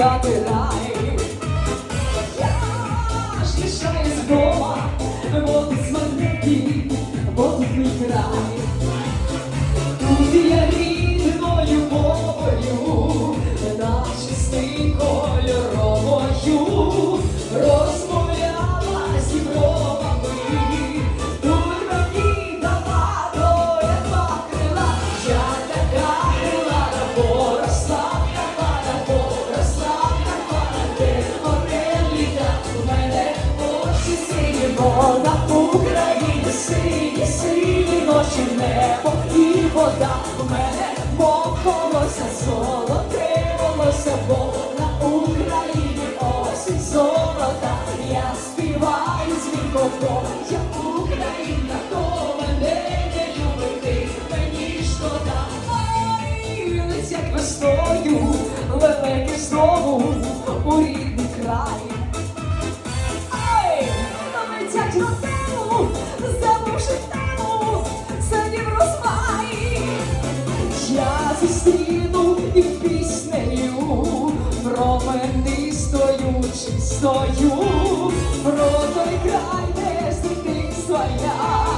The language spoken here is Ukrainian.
забирай. Я вот лишаюсь дома, бо ти смотрю, бо ты край. вода України, сині, сині ночі небо і вода в мене, бо колося золоте волосся, бо. Пишну тему, забувши тему, садів розмай. Я зустріну під піснею, про мене стою, чистою, про той край, де сутих своя.